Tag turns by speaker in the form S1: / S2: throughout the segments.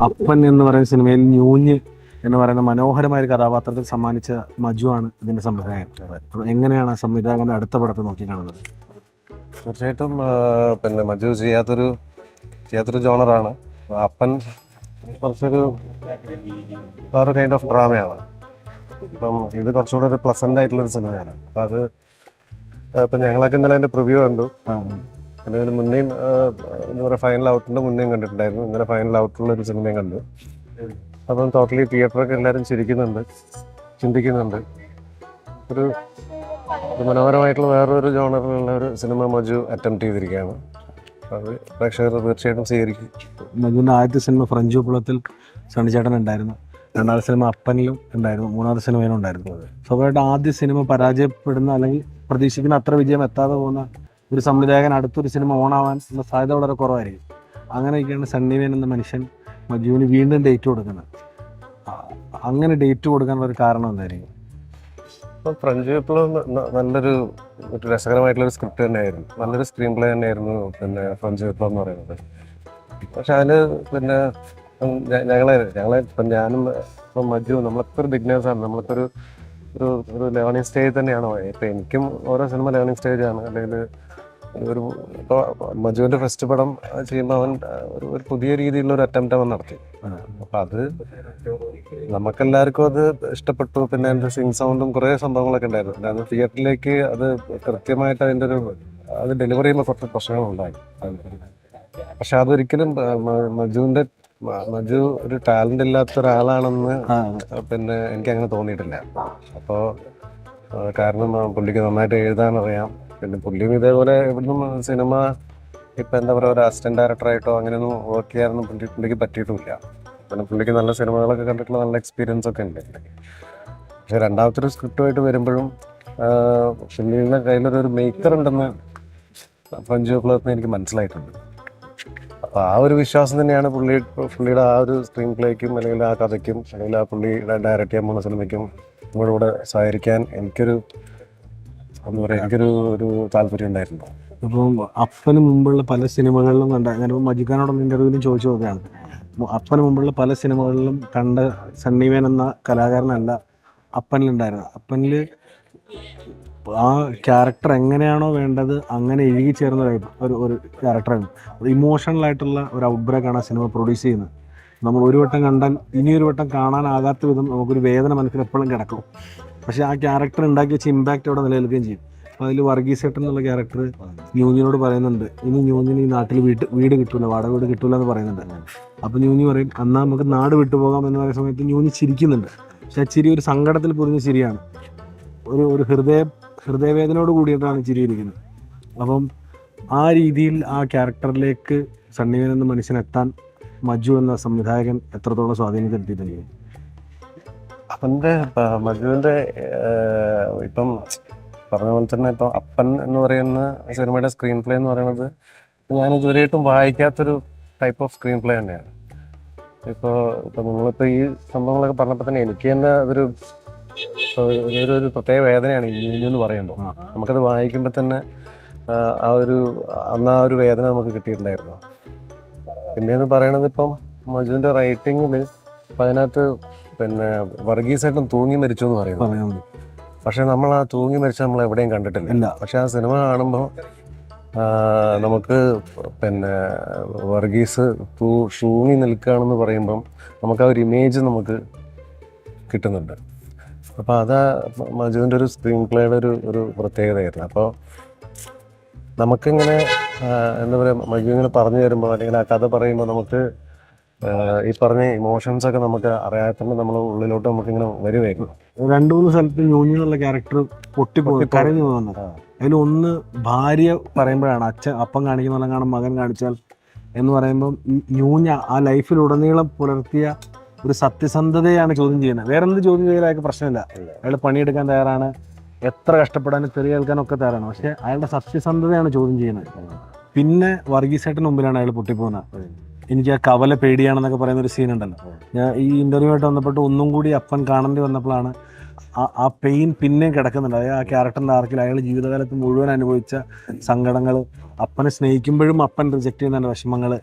S1: അപ്പൻ എന്ന് പറയുന്ന സിനിമയിൽ ന്യൂഞ്ഞ് എന്ന് പറയുന്ന മനോഹരമായ ഒരു കഥാപാത്രത്തിൽ സമ്മാനിച്ച മജു ആണ് ഇതിന്റെ സംവിധായകൻ. എങ്ങനെയാണ് ആ സംവിധായകന്റെ അടുത്ത പടത്തെ നോക്കി കാണുന്നത്?
S2: തീർച്ചയായിട്ടും പിന്നെ മജു ചെയ്യാത്തൊരു ചെയ്യാത്തൊരു ജോണറാണ് അപ്പൻ കുറച്ചൊരു വേറെ കൈൻഡ് ഓഫ് ഡ്രാമയാണ് ഇപ്പം ഇത് കുറച്ചുകൂടെ ഒരു പ്ലസന്റ് ആയിട്ടുള്ള ഒരു സിനിമയാണ് അപ്പൊ അത് ഇപ്പൊ ഞങ്ങളൊക്കെ ഇന്നലെ അതിന്റെ പ്രിവ്യൂ കണ്ടു. പിന്നെ ഇതിന് മുന്നേയും എന്താ പറയുക ഫൈനൽ ഔട്ടിന്റെ മുന്നേയും കണ്ടിട്ടുണ്ടായിരുന്നു. ഇന്നലെ ഫൈനൽ ഔട്ടുള്ള ഒരു സിനിമയും കണ്ടു. അപ്പം ടോട്ടലി തിയേറ്ററൊക്കെ എല്ലാവരും ചിരിക്കുന്നുണ്ട് ചിന്തിക്കുന്നുണ്ട്. ഒരു മനോഹരമായിട്ടുള്ള വേറൊരു ജോണറിലുള്ള ഒരു സിനിമ മജു അറ്റംപ്റ്റ് ചെയ്തിരിക്കുകയാണ്. അത് പ്രേക്ഷകർ തീർച്ചയായിട്ടും സ്വീകരിക്കും.
S1: മജുവിന്റെ ആദ്യത്തെ സിനിമ ഫ്രഞ്ച് വിപ്ലവത്തിൽ സണ്ണിച്ചേട്ടൻ ഉണ്ടായിരുന്നു. രണ്ടാമത്തെ സിനിമ അപ്പനിലും ഉണ്ടായിരുന്നു. മൂന്നാമത്തെ സിനിമയിലും ഉണ്ടായിരുന്നു. സ്വാഭാവികമായിട്ട് ആദ്യ സിനിമ പരാജയപ്പെടുന്ന അല്ലെങ്കിൽ പ്രതീക്ഷിക്കുന്ന അത്ര വിജയം എത്താതെ പോകുന്ന ഒരു സംവിധായകൻ അടുത്തൊരു സിനിമ ഓണാവാൻ ഉള്ള സാധ്യത വളരെ കുറവായിരിക്കും. അങ്ങനെയൊക്കെയാണ് സണ്ണിവേൻ എന്ന മനുഷ്യൻ മജുവിന് വീണ്ടും ഡേറ്റ് കൊടുക്കുന്നത്. അങ്ങനെ ഡേറ്റ് കൊടുക്കാനുള്ള ഒരു കാരണം എന്തായിരിക്കും?
S2: ഇപ്പൊ ഫ്രഞ്ച് വിപ്ലവം നല്ലൊരു ഒരു രസകരമായിട്ടുള്ള ഒരു സ്ക്രിപ്റ്റ് തന്നെയായിരുന്നു. നല്ലൊരു സ്ക്രീൻ പ്ലേ തന്നെയായിരുന്നു പിന്നെ ഫ്രഞ്ച് വിപ്ലവം എന്ന് പറയുന്നത്. പക്ഷെ അതിന് പിന്നെ ഞങ്ങളെ ഞങ്ങളെ ഇപ്പം ഞാനും ഇപ്പം മജു നമ്മളൊക്കെ ഒരു ആണ് നമ്മളൊക്കെ ഒരു ഒരു ഒരു ലേണിംഗ് സ്റ്റേജ് തന്നെയാണ്. പോയത്. ഇപ്പൊ എനിക്കും ഓരോ സിനിമ ലേണിംഗ് ആണ്. അല്ലെങ്കിൽ ഒരു ഇപ്പോൾ മജുവിന്റെ ഫസ്റ്റ് പടം ചെയ്യുമ്പോൾ അവൻ ഒരു പുതിയ രീതിയിലുള്ള ഒരു അറ്റംപ്റ്റ് അവൻ നടത്തി. അപ്പൊ അത് നമുക്കെല്ലാവർക്കും അത് ഇഷ്ടപ്പെട്ടു. പിന്നെ അതിന്റെ സിംഗ് സൗണ്ടും കുറേ സംഭവങ്ങളൊക്കെ ഉണ്ടായിരുന്നു. അത് തിയേറ്ററിലേക്ക് അത് കൃത്യമായിട്ട് അതിന്റെ ഒരു അത് ഡെലിവറി ചെയ്യുമ്പോൾ കുറച്ച് പ്രശ്നങ്ങളുണ്ടായി പക്ഷെ അതൊരിക്കലും മജുവിന്റെ മജു ഒരു ടാലന്റ് ഇല്ലാത്ത ഒരാളാണെന്ന് പിന്നെ എനിക്ക് അങ്ങനെ തോന്നിയിട്ടില്ല അപ്പോൾ കാരണം പുള്ളിക്ക് നന്നായിട്ട് എഴുതാൻ അറിയാം പിന്നെ പുള്ളിയും ഇതേപോലെ ഇവിടുന്ന് സിനിമ ഇപ്പം എന്താ പറയുക ഒരു അസിസ്റ്റന്റ് ഡയറക്ടറായിട്ടോ അങ്ങനെയൊന്നും വർക്ക് ചെയ്യാനൊന്നും പുള്ളി പുള്ളിക്ക് പറ്റിയിട്ടുമില്ല പിന്നെ പുള്ളിക്ക് നല്ല സിനിമകളൊക്കെ കണ്ടിട്ടുള്ള നല്ല എക്സ്പീരിയൻസ് ഒക്കെ ഉണ്ട്. പക്ഷെ രണ്ടാമത്തെ ഒരു സ്ക്രിപ്റ്റുമായിട്ട് വരുമ്പോഴും പുള്ളിയുടെ കയ്യിലൊരു ഒരു മേക്കർ ഉണ്ടെന്ന് ഫ്രഞ്ച് വിപ്ലവത്തിന് എനിക്ക് മനസ്സിലായിട്ടുണ്ട്. അപ്പൊ ആ ഒരു വിശ്വാസം തന്നെയാണ് പുള്ളി പുള്ളിയുടെ ആ ഒരു സ്ക്രീൻ പ്ലേക്കും അല്ലെങ്കിൽ ആ കഥയ്ക്കും അല്ലെങ്കിൽ ആ പുള്ളിയുടെ ഡയറക്റ്റ് ചെയ്യാൻ പോകുന്ന സിനിമയ്ക്കും നമ്മുടെ കൂടെ സഹകരിക്കാൻ എനിക്കൊരു എന്താ പറയുക എനിക്കൊരു ഒരു താല്പര്യം ഉണ്ടായിരുന്നു.
S1: അപ്പം അപ്പന് മുമ്പുള്ള പല സിനിമകളിലും കണ്ട ഞാനിപ്പോൾ മജിക്കാനോടൊന്ന് ഇന്റർവ്യൂവിലും ചോദിച്ചു നോക്കുകയാണ്. അപ്പന് മുമ്പുള്ള പല സിനിമകളിലും കണ്ട സണ്ണിമേൻ എന്ന കലാകാരനല്ല അപ്പനിലുണ്ടായിരുന്നു അപ്പനിൽ ആ ക്യാരക്ടർ എങ്ങനെയാണോ വേണ്ടത് അങ്ങനെ എഴുകി ചേർന്ന ഒരു- ഒരു ക്യാരക്ടറാണ് ഇമോഷണൽ ആയിട്ടുള്ള ഒരു ഔട്ട് ബ്രേക്കാണ് ആ സിനിമ പ്രൊഡ്യൂസ് ചെയ്യുന്നത്. നമ്മൾ ഒരു വട്ടം കണ്ടാൽ ഇനിയൊരു വട്ടം കാണാനാകാത്ത വിധം നമുക്കൊരു വേദന മനസ്സിൽ എപ്പോഴും കിടക്കും. പക്ഷെ ആ ക്യാരക്ടർ ഉണ്ടാക്കി വെച്ച ഇമ്പാക്റ്റ് അവിടെ നിലനിൽക്കുകയും ചെയ്യും. അപ്പോൾ അതിൽ വർഗീസ് ഏട്ടൻ എന്നുള്ള ക്യാരക്ടർ ന്യൂഞ്ഞിനോട് പറയുന്നുണ്ട് ഇനി ന്യൂഞ്ഞിന് ഈ നാട്ടിൽ വീട്ട് വീട് കിട്ടൂല വാടക വീട് കിട്ടൂല എന്ന് പറയുന്നുണ്ട്. അപ്പോൾ ന്യൂനി പറയും എന്നാൽ നമുക്ക് നാട് വിട്ടുപോകാം എന്ന് പറയുന്ന സമയത്ത് ന്യൂനി ചിരിക്കുന്നുണ്ട്. പക്ഷെ ആ ചിരി ഒരു സങ്കടത്തിൽ പൊതിഞ്ഞ ചിരിയാണ്. ഒരു ഒരു ഹൃദയ ഹൃദയവേദനയോട് കൂടിയിട്ടാണ് ചിരിയിരിക്കുന്നത് അപ്പം ആ രീതിയിൽ ആ ക്യാരക്ടറിലേക്ക് സണ്ണിവേൻ എന്ന മനുഷ്യനെത്താൻ മജു എന്ന സംവിധായകൻ എത്രത്തോളം സ്വാധീനം ചെലുത്തിയിട്ടുണ്ട്?
S2: അപ്പന്റെ മജുവിന്റെ ഇപ്പം പറഞ്ഞ പോലെ തന്നെ ഇപ്പം അപ്പൻ എന്ന് പറയുന്ന സിനിമയുടെ സ്ക്രീൻ പ്ലേ എന്ന് പറയുന്നത് ഞാൻ ഇതുവരെയായിട്ടും വായിക്കാത്തൊരു ടൈപ്പ് ഓഫ് സ്ക്രീൻ പ്ലേ തന്നെയാണ്. ഇപ്പോൾ ഇപ്പം നിങ്ങളിപ്പോൾ ഈ സംഭവങ്ങളൊക്കെ പറഞ്ഞപ്പോൾ തന്നെ എനിക്ക് തന്നെ അതൊരു ഒരു ഒരു പ്രത്യേക വേദനയാണ് ഇനി എന്ന് പറയുമ്പോൾ. നമുക്കത് വായിക്കുമ്പോൾ തന്നെ ആ, ഒരു അന്ന് ആ ഒരു വേദന നമുക്ക് കിട്ടിയിട്ടുണ്ടായിരുന്നു. പിന്നെയെന്ന് പറയണത് ഇപ്പം മജുവിന്റെ റൈറ്റിങ്ങിൽ അപ്പം അതിനകത്ത് പിന്നെ വർഗീസായിട്ടും തൂങ്ങി മരിച്ചു എന്ന് പറയുന്നു.
S1: പറയുന്നത്
S2: പക്ഷെ നമ്മൾ ആ തൂങ്ങി മരിച്ച നമ്മൾ എവിടെയും കണ്ടിട്ടില്ല. പക്ഷെ ആ സിനിമ കാണുമ്പോൾ നമുക്ക് പിന്നെ വർഗീസ് തൂ തൂങ്ങി നിൽക്കുകയാണെന്ന് പറയുമ്പം നമുക്ക് ആ ഒരു ഇമേജ് നമുക്ക് കിട്ടുന്നുണ്ട്. അപ്പോൾ അതാ മജുവിന്റെ ഒരു സ്ക്രീൻ പ്ലേയുടെ ഒരു ഒരു പ്രത്യേകതയായിരുന്നു. അപ്പോൾ നമുക്കിങ്ങനെ എന്താ പറയുക മജു ഇങ്ങനെ പറഞ്ഞു തരുമ്പോൾ അല്ലെങ്കിൽ ആ കഥ പറയുമ്പോൾ നമുക്ക് ഈ പറഞ്ഞ ഇമോഷൻസ് ഒക്കെ നമുക്ക് അറിയാത്തന്നെ നമ്മൾ ഉള്ളിലോട്ട് നമുക്കിങ്ങനെ വരുമായിരുന്നു
S1: രണ്ടു മൂന്ന് സ്ഥലത്ത് ഞൂഞ്ഞുള്ള എന്നുള്ള ക്യാരക്ടർ പൊട്ടിപ്പോയി. കരഞ്ഞു പോകുന്നത്
S2: ആ.
S1: അതിൽ ഒന്ന് ഭാര്യ പറയുമ്പോഴാണ് അച്ഛൻ അപ്പം കാണിക്കുന്ന കാണും മകൻ കാണിച്ചാൽ എന്ന് പറയുമ്പം ഞൂഞ്ഞ ആ ലൈഫിൽ ലൈഫിലുടനീളം പുലർത്തിയ ഒരു സത്യസന്ധതയാണ് ചോദ്യം ചെയ്യുന്നത്. വേറെ എന്ത് ചോദ്യം ചെയ്താൽ അയാൾക്ക് പ്രശ്നമില്ല. അയാൾ പണിയെടുക്കാൻ തയ്യാറാണ്. എത്ര കഷ്ടപ്പെടാനും തെറി കേൾക്കാനൊക്കെ തയ്യാറാണ്. പക്ഷെ അയാളുടെ സത്യസന്ധതയാണ് ചോദ്യം ചെയ്യുന്നത്. പിന്നെ വർഗീസേട്ടന് മുമ്പിലാണ് അയാൾ പൊട്ടിപ്പോകുന്നത്. എനിക്ക് ആ കവല പേടിയാണെന്നൊക്കെ പറയുന്ന ഒരു സീൻ ഉണ്ടല്ലോ ഞാൻ ഈ ഇന്റർവ്യൂ ആയിട്ട് വന്നപ്പോൾ ഒന്നും കൂടി അപ്പൻ കാണേണ്ടി വന്നപ്പോഴാണ് ആ- പെയിൻ പിന്നെയും കിടക്കുന്നുണ്ട്. അതായത് ആ ക്യാരക്ടറിന്റെ ആർക്കിൽ അയാൾ ജീവിതകാലത്ത് മുഴുവൻ അനുഭവിച്ച സങ്കടങ്ങൾ അപ്പനെ സ്നേഹിക്കുമ്പോഴും അപ്പൻ റിജക്ട് ചെയ്യുന്ന വിഷമങ്ങൾ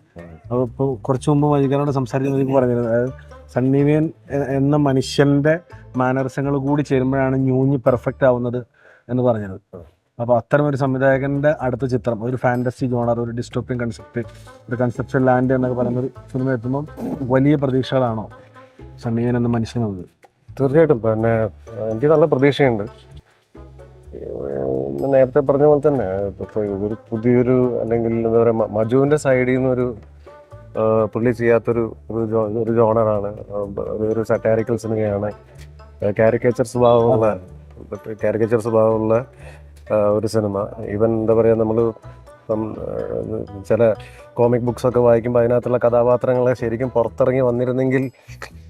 S1: അപ്പോൾ കുറച്ച് മുമ്പ് വൈകാരോട് സംസാരിക്കുന്ന എനിക്ക് പറഞ്ഞിരുന്നു. അതായത് സണ്ണിവേൻ എന്ന മനുഷ്യന്റെ മാനർസങ്ങൾ കൂടി ചേരുമ്പോഴാണ് ന്യൂഞ്ഞി പെർഫെക്റ്റ് ആവുന്നത് എന്ന് പറഞ്ഞത്. അപ്പോൾ അത്തരം ഒരു സംവിധായകന്റെ അടുത്ത ചിത്രം ഒരു ഫാന്റസി ജോണർ ഒരു ഡിസ്റ്റോപ്യൻ കൺസെപ്റ്റ് ഒരു കൺസെപ്ഷൻ ലാൻഡ് എന്നൊക്കെ പറയുന്ന ഒരു സിനിമ എത്തുമ്പോൾ വലിയ പ്രതീക്ഷകളാണോ സണ്ണിവേൻ എന്ന മനുഷ്യനുള്ളത്
S2: തീർച്ചയായിട്ടും. പിന്നെ എനിക്ക് നല്ല പ്രതീക്ഷയുണ്ട്. നേരത്തെ പറഞ്ഞ പോലെ തന്നെ ഒരു പുതിയൊരു അല്ലെങ്കിൽ എന്താ പറയുക മജുവിന്റെ സൈഡിൽ നിന്നൊരു പുള്ളി ചെയ്യാത്തൊരു ഒരു ഒരു ജോണറാണ് ഒരു സറ്റാരിക്കൽ സിനിമയാണ് കാരിക്കേച്ചർ സ്വഭാവമുള്ള കാരിക്കേച്ചർ സ്വഭാവമുള്ള ഒരു സിനിമ. ഈവൻ എന്താ പറയുക നമ്മൾ ഇപ്പം ചില കോമിക് ബുക്സ് ഒക്കെ വായിക്കുമ്പോൾ അതിനകത്തുള്ള കഥാപാത്രങ്ങളെ ശരിക്കും പുറത്തിറങ്ങി വന്നിരുന്നെങ്കിൽ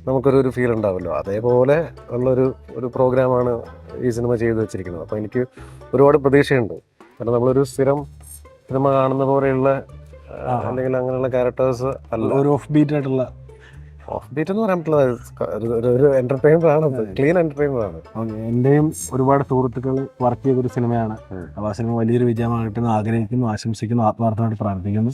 S2: നമുക്കൊരു ഒരു ഫീൽ ഉണ്ടാവുമല്ലോ അതേപോലെ ഉള്ളൊരു ഒരു പ്രോഗ്രാമാണ് ഈ സിനിമ ചെയ്തു വെച്ചിരിക്കുന്നത്. അപ്പോൾ എനിക്ക് ഒരുപാട് പ്രതീക്ഷയുണ്ട്. കാരണം നമ്മളൊരു സ്ഥിരം സിനിമ കാണുന്ന പോലെയുള്ള. അല്ലെങ്കിൽ അങ്ങനെയുള്ള ക്യാരക്ടേഴ്സ് അല്ല.
S1: ഒരു ഓഫ് ബീറ്റ് ആയിട്ടുള്ള
S2: ഓഫ് ബീറ്റ് എന്ന് പറയാൻ ഒരു- എന്റർടൈനർ ആണ്. ക്ലീൻ എന്റർടൈനർ ആണ്.
S1: ഓക്കെ ഒരുപാട് സുഹൃത്തുക്കൾ വർക്ക് ചെയ്തൊരു സിനിമയാണ്. അപ്പോൾ ആ സിനിമ വലിയൊരു വിജയമാകട്ടെ എന്ന് ആഗ്രഹിക്കുന്നു ആശംസിക്കുന്നു ആത്മാർത്ഥമായിട്ട് പ്രാർത്ഥിക്കുന്നു.